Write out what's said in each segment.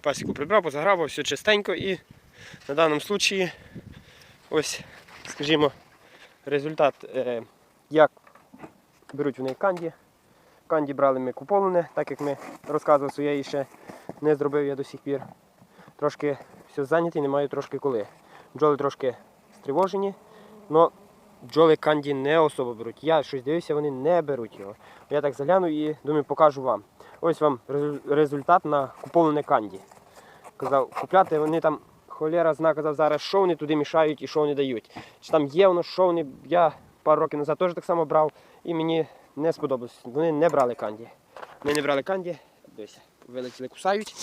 пасіку прибрав, позаграбав, все чистенько і на даному случаї ось, скажімо, результат, е, як беруть вони канді. Канді брали ми куповане, так як ми розказували, що я її ще не зробив я до сих пір. Трошки все зайнятий, не маю трошки коли. Бджоли трошки стривожені, але бджоли канді не особо беруть. Я щось дивився, вони не беруть його. Я так загляну і думаю, покажу вам. Ось вам результат на куповане канді. Казав, купляти вони там холєра зна казав зараз, що вони туди мішають і що вони дають. Чи там є воно, що вони. Я пару років назад теж так само брав і мені не сподобалось. Вони не брали канді. Вони не брали канді, дивися, вилетіли, кусають.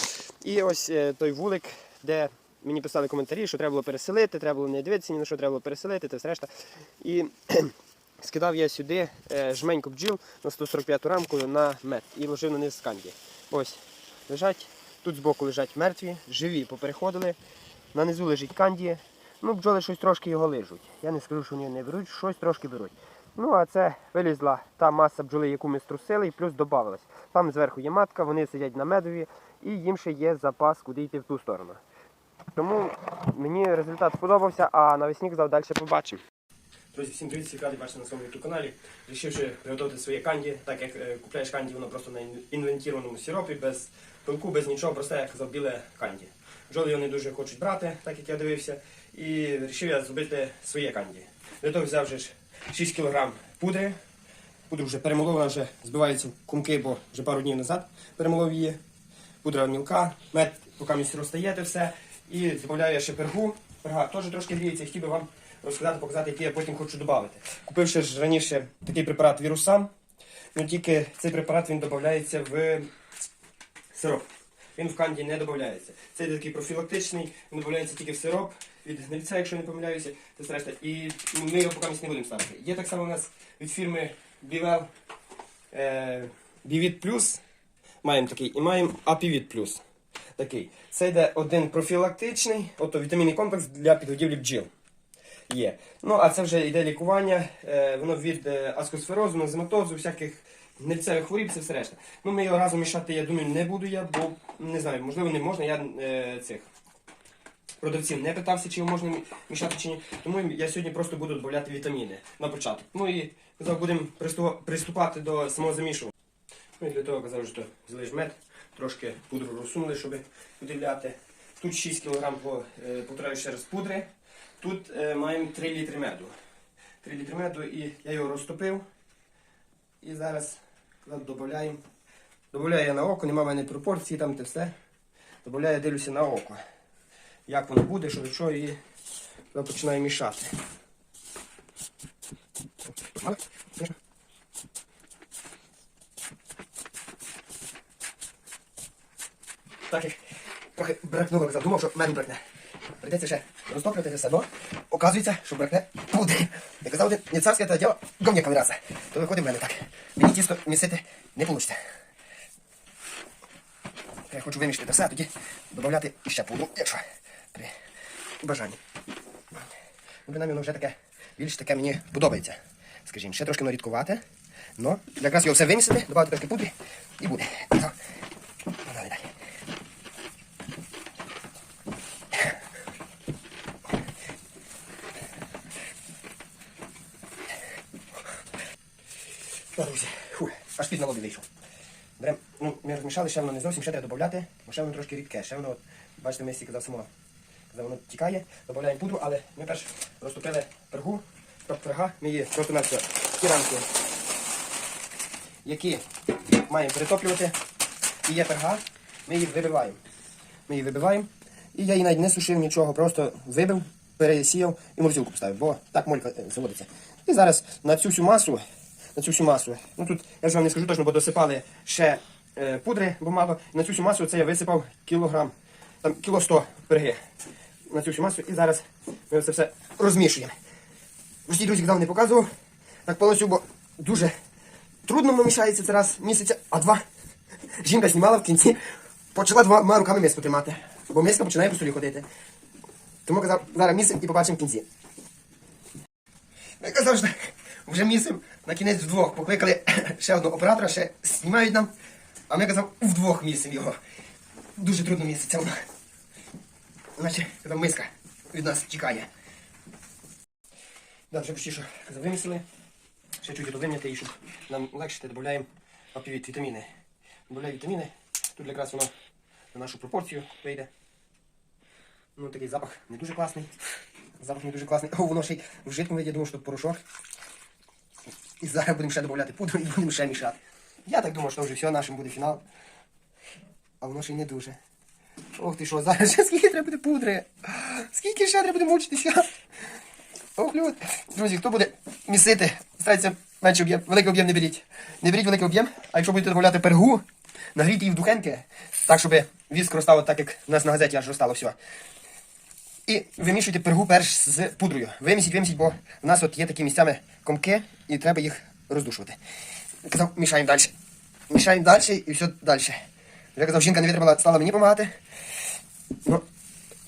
І ось е, той вулик, де мені писали коментарі, що треба було переселити, треба було не дивитися ні на що треба було переселити, та все решта. І скидав я сюди е, жменьку бджіл на 145 рамку на мед і ложив на них з канді. Ось лежать, тут збоку лежать мертві, живі, попереходили. На низу лежить канді. Ну, бджоли щось трошки його лижуть. Я не скажу, що вони не беруть, щось трошки беруть. Ну, а це вилізла та маса бджоли, яку ми струсили, і плюс додавалась. Там зверху є матка, вони сидять на медові, і їм ще є запас, куди йти в ту сторону. Тому мені результат сподобався, а навесні казав, далі побачимо. Друзі, всім привіт, всіх радий бачити на своєму youtube каналі. Рішивши приготувати своє канді, так як е, купляєш канді, воно просто на ін- інвентірованому сиропі, без пилку, без нічого, просто як казав, біле канді. Бджоли його не дуже хочуть брати, так як я дивився, і вирішив я зробити своє канді. Для того взяв вже 6 кг пудри. Пудру вже перемолов, вона вже збивається в кумки, бо вже пару днів назад перемолов її. Пудра мілка, мед, поки місць розтає все. І додаю я ще пергу. Перга теж трошки гріється. Хотів би вам розказати, показати, який я потім хочу додати. Купив ще ж раніше такий препарат вірусам. Ну тільки цей препарат він додається в сироп. Він в канді не додається. Цей такий профілактичний, він додається тільки в сироп від гнильця, якщо не помиляюся, це решта. І ми його поки не будемо ставити. Є так само у нас від фірми Bivel Bivit Plus. Маємо такий і маємо Apivit Plus. Такий. Це йде один профілактичний, ото вітамінний комплекс для підгодівлі бджіл. Є. Ну, а це вже йде лікування, е, воно від е, аскосферозу, нозематозу, всяких гнильцевих хворіб, це все решта. Ну, ми його разом мішати, я думаю, не буду я, бо не знаю, можливо, не можна. Я е, цих продавців не питався, чи його можна мішати чи ні. Тому я сьогодні просто буду додати вітаміни на початок. Ну і казав, будемо приступати до самого замішування. Ну і для того казав, що злиш мед, трошки пудру розсунули, щоб подивляти. Тут 6 кг е, повторяю ще раз пудри. Тут е, маємо 3 літри меду. 3 літри меду і я його розтопив. І зараз додаємо. Добавляю я на око, нема в мене пропорції, там те все. Добавляю, дивлюся на око. Як воно буде, що чого і починаю мішати. Мало? Смішно? Так як трохи бракнуло, казав, думав, що меду бракне. Прийдеться ще розтоплювати це все, но оказується, що бракне пудри. Я казав, один не царське та діло говняка вираса. То виходить в мене так. Мені тісто місити не вийде. Я хочу вимішати все, а тоді додати іще пудру, якщо при бажанні. Ну, принаймні, воно вже таке, більш таке мені подобається. Скажімо, ще трошки воно рідкувати. Ну, якраз його все вимісити, додати трошки пудри і буде. Ну, далі, далі. Ну, друзі, фу, аж під на лобі вийшов. Берем, ну, ми розмішали, ще воно не зовсім, ще треба додати, бо ще воно трошки рідке. Ще воно, от, бачите, ми казав само. Казав, воно тікає, додаємо пудру, але ми перш розтопили пергу, тобто перга, ми її просто на ті рамки, які маємо перетоплювати. І є перга, ми її вибиваємо. Ми її вибиваємо. І я її навіть не сушив нічого, просто вибив, пересіяв і морозилку поставив, бо так молька е, заводиться. І зараз на цю всю масу, на цю всю масу, ну тут я вже вам не скажу точно, бо досипали ще е, пудри, бо мало. На цю всю масу це я висипав кілограм, там кіло сто перги. На цю всю масу. І зараз ми це все розмішуємо. Усі друзі, казав, не показував. Так повністю, бо дуже трудно воно це раз місяця, а два. Жінка знімала в кінці, почала двома руками миску тримати. Бо миска починає по столі ходити. Тому казав, зараз місяць і побачимо в кінці. Я казав, що вже місяць на кінець вдвох покликали ще одного оператора, ще знімають нам. А ми казав, вдвох місяць його. дуже трудно місце воно. Наче миска від нас тікає. Да, вже почти що завимісили. Ще чуть довим'яти і щоб нам легше додаємо опівіт вітаміни. Додаємо вітаміни. Тут якраз воно на нашу пропорцію вийде. Ну такий запах не дуже класний. Запах не дуже класний. О, воно ще й в жидкому виді, я думав, що тут порошок. І зараз будемо ще додати пудру і будемо ще мішати. Я так думав, що вже все, нашим буде фінал. А воно ще й не дуже. Ох ти що, зараз ще скільки треба буде пудри. Скільки ще треба буде мучитися. Ох, люд. Друзі, хто буде місити, старайтеся менший об'єм, великий об'єм не беріть. Не беріть великий об'єм, а якщо будете додавати пергу, нагрійте її в духенки, так, щоб віск розстав так, як у нас на газеті аж розстало все. І вимішуйте пергу перш з пудрою. Вимісіть, вимісіть, бо в нас от є такі місцями комки, і треба їх роздушувати. Казав, мішаємо далі. Мішаємо далі і все далі. Я казав, жінка не витримала, стала мені допомагати. Ну,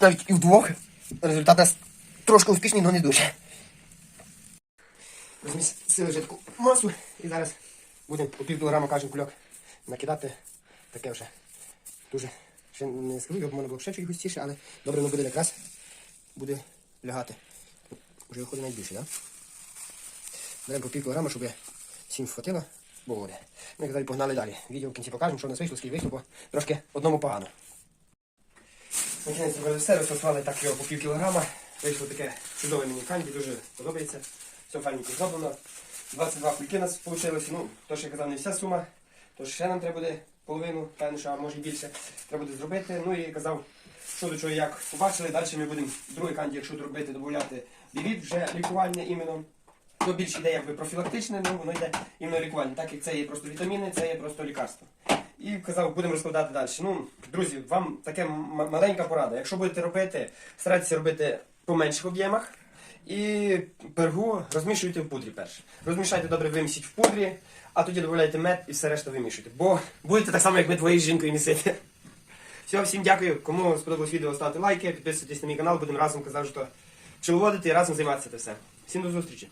навіть і вдвох результат у нас трошки успішний, але не дуже. Розмістили вже таку масу і зараз будемо по пів кілограма кожен кульок накидати. Таке вже дуже. Ще не скажу, його можна було ще чуть але добре воно буде якраз буде лягати. Вже виходить навіть більше, так? Беремо по пів кілограма, щоб всім хватило, бо буде. Ми як далі погнали далі. Відео в кінці покажемо, що в нас вийшло, скільки вийшло, бо трошки одному погано. На кінець зробили все, розпрацювали так його по пів кілограма. Вийшло таке чудове мені канді, дуже подобається. Все файненько зроблено. 22 кульки у нас вийшло. Ну, то, що я казав, не вся сума. Тож ще нам треба буде половину, певно, що а може і більше. Треба буде зробити. Ну і казав, що до чого як побачили. Далі ми будемо другий канді, якщо робити, додати бівіт, вже лікування іменно. То більше йде якби профілактичне, ну воно йде іменно лікування. Так як це є просто вітаміни, це є просто лікарство. І казав, будемо розкладати далі. Ну, друзі, вам таке м- маленька порада. Якщо будете робити, старайтеся робити по менших об'ємах. І пергу розмішуйте в пудрі перше. Розмішайте добре, вимісіть в пудрі, а тоді додавайте мед і все решта вимішуйте. Бо будете так само, як ми твоєю жінкою місити. Все, всім дякую. Кому сподобалось відео, ставте лайки, підписуйтесь на мій канал, будемо разом казати, що пчеловодити і разом займатися це все. Всім до зустрічі!